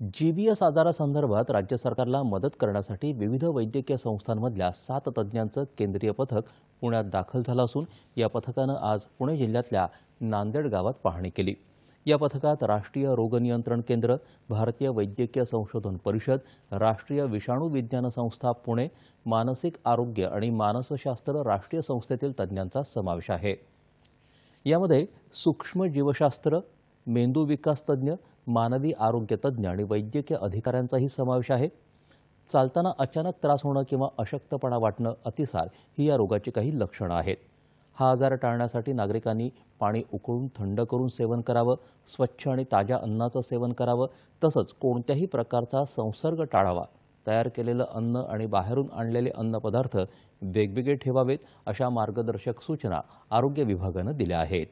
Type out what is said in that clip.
GBS आजारासंदर्भात राज्य सरकारला मदत करण्यासाठी विविध वैद्यकीय संस्थांमधल्या सात तज्ज्ञांचं केंद्रीय पथक पुण्यात दाखल झालं असून या पथकानं आज पुणे जिल्ह्यातल्या नांदेड गावात पाहणी केली. या पथकात राष्ट्रीय रोग नियंत्रण केंद्र भारतीय वैद्यकीय संशोधन परिषद राष्ट्रीय विषाणू विज्ञान संस्था पुणे मानसिक आरोग्य आणि मानसशास्त्र राष्ट्रीय संस्थेतील तज्ज्ञांचा समावेश आहे. यामध्ये सूक्ष्म जीवशास्त्र मेंदू विकास तज्ज्ञ मानवी आरोग्य तज्ज्ञ आणि वैद्यकीय अधिकाऱ्यांचाही समावेश आहे. चालताना अचानक त्रास होणं किंवा अशक्तपणा वाटणं अतिसार ही या रोगाची काही लक्षणं आहेत. हा आजार टाळण्यासाठी नागरिकांनी पाणी उकळून थंड करून सेवन करावं स्वच्छ आणि ताज्या अन्नाचं सेवन करावं तसंच कोणत्याही प्रकारचा संसर्ग टाळावा. तयार केलेलं अन्न आणि बाहेरून आणलेले अन्नपदार्थ वेगवेगळे ठेवावेत अशा मार्गदर्शक सूचना आरोग्य विभागानं दिल्या आहेत.